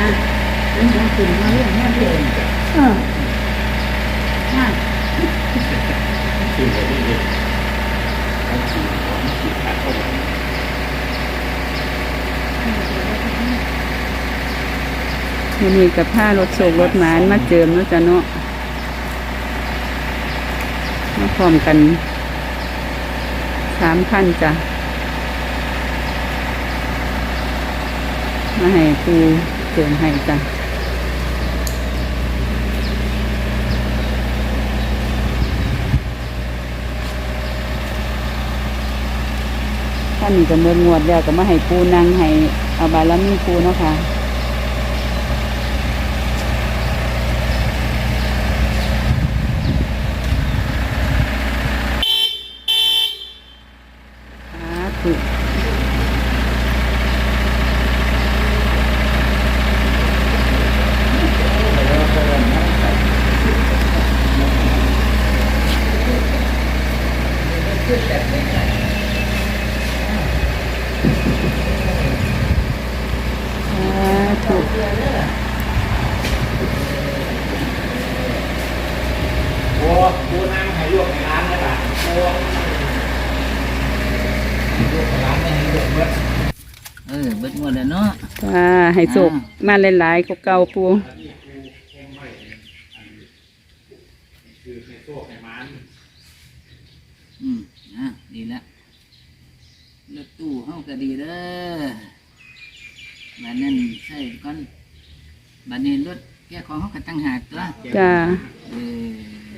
นะนั่นยังขึ้นมาเรื่องแม่เดินเออน่าขึ้นไปเรื่อยๆทั้งสี่ของสี่ขาดเข้ามาวันนี้กับผ้ารถโศกรถหมานมาเจิมเนาะจ้ะเนาะมาพร้อมกันสามพันจ้ะมาให้ครู เจินให้จ้ะท่านนี่ก็เมื่องวดแล้วก็มาให้ปูนั่งให้อาบารมีปูเนาะค่ะ สาธุ สาธุโอ้กูนั่งให้ลวกในร้านได้ป่ะโอ้ลวกในร้านไม่ให้ลวกเบิดเออเบิดหมดแล้วเนาะจ้าให้สุกมาหลายๆก็เก่าปูคือให้โซ่ให้มัน อืมอะดีละรถตู้เฮาก็ดีเด้อบัดนั้นใส่ก่อนบัดนี้รถแก้ของเฮาก็ตั้งหากตัวจ้าเออ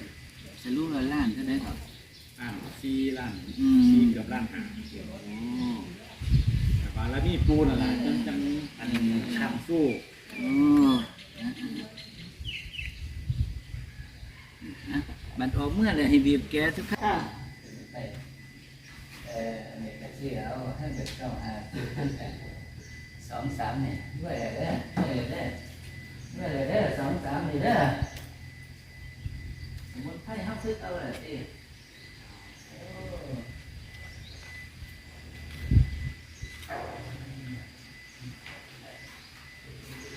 สรุปว่าล้านเท่าใดครับอ่าซีล่างอืมซีเกือบล่างหางโอ้แต่ว่าแล้วนี่ปูน่ะล่ะจนจังอันข้ามสู้โอ้อะอะบัดออกเมื่อเลยให้บีบแกทุกครั้งค่ะเออ เนี่ยก็สิเอาให้เด็กเข้าหาสองสามเนี่ยด้วยเด้อด้วยเด้อด้วยเด้อสองสามนี่เด้อสมมติไพ่ห้าซื้อเอาเลยที่โอ้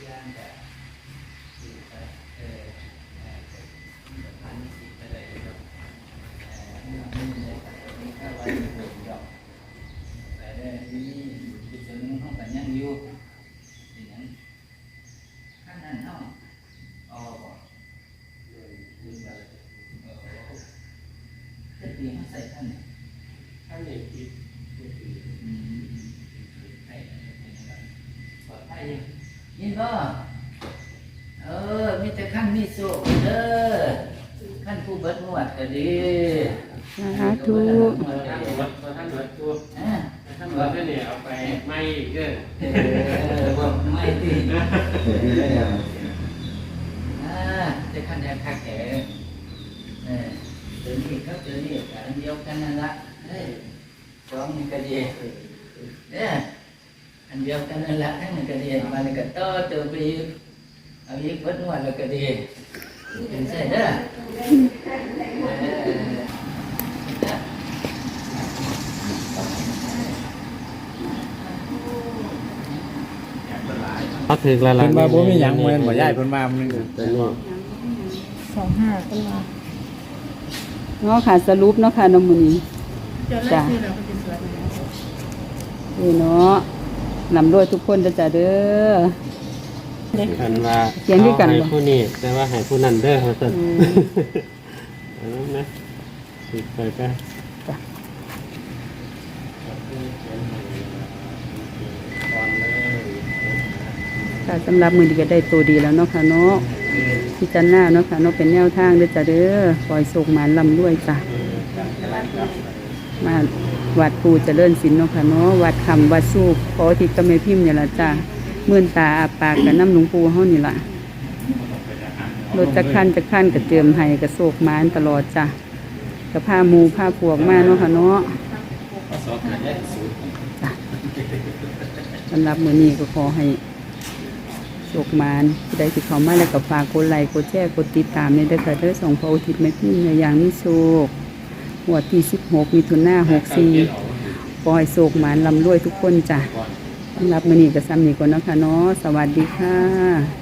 ย่างก็สิไปเออเอออันนี้สิไปเลยครับเออนี่มันเนี่ยมีข้าวไว้ในถุงดอก แต่ได้ที่ที่จะนุ่งห้องกันยังอยู่เป็นหยังขั้นนั้นเนาะอ๋อบ่เออเออ จะตีให้ใส่ขั้นเนี่ยท่านเด็กอีกอืมให้ให้ให้ปลอดภัยอยู่ยินบ่เออ มีแต่ขั้นมีโซ่เด้อขั้นผู้เบิดงวดก็ดีสาธุท่านเบิดท่านเบิดตัวอ่าท่านเบิดเนี่ยเอาไปไม่อีกเด้อเออบ่ไม่ดีอ่าจะขั้นแดงคักแก่เออ ดี๋ยวนี้ครับเดี๋ยวนี้ก็อันเดียวกันนั่นละเฮ้ยสองนี่ก็ดีเด้ออันเดียวกันนั่นละทั้งนั้นก็ดีมันก็ต่อเติมไปอีกเอาอีกเบิดงวดแล้วก็ดีเห็นใช่เด้อเออเขาถือละละเพิ่นว่าบ่มีหยังเหมือนบ่ย้ายเพิ่นว่ามันเป็นว่าสองห้าก็มา เนาะค่ะสรุปเนาะค่ะน้องมุนีเจอแล้วคือเราก็จะสวยอยู่แล้วนี่เนาะนำด้วยทุกคนเด้อจ้าเด้อกันว่าเขียนด้วยกันบ่ให้ผู้นี้แต่ว่าให้ผู้นั้นเด้อเขาสั่นอืมเอาแล้วนะติดไปก็ค่ะสำหรับมือดีก็ได้ตัวดีแล้วเนาะค่ะเนาะ พิจารณาเนาะค่ะเนาะเป็นแนวทางเด้อจ้าเด้อปล่อยโศกหมานลำด้วยจ้ะมาวัดปูเจริญศิลป์เนาะค่ะเนาะวัดคำวัดสูบขอทิศกระเมพิมพ์เนี่ยละจ้ามื่นตาอาปากกับน้ำหลวงปู่เฮานี่ล่ะรถจะขั้นจะขั้นกับเจิมให้กับโศกหมานตลอดจ้ะกับผ้ามูผ้าพวกมาเนาะค่ะเนาะสำหรับมือนี้ก็ขอให้ โชคมานผู้ใดที่เขามาแล้วก็ฝากกดไลค์กดแชร์กดติดตามในเด้อค่ะเด้อส่งพระอุทิศแม่พิมในอย่างนี้โชคหัวดที่16มิถุนายน64ปล่อยโชคมานลำรวยทุกคนจ้ะสำหรับมื้อนี้ก็ซ้ำนี้ก่อนเนาะค่ะเนาะสวัสดีค่ะ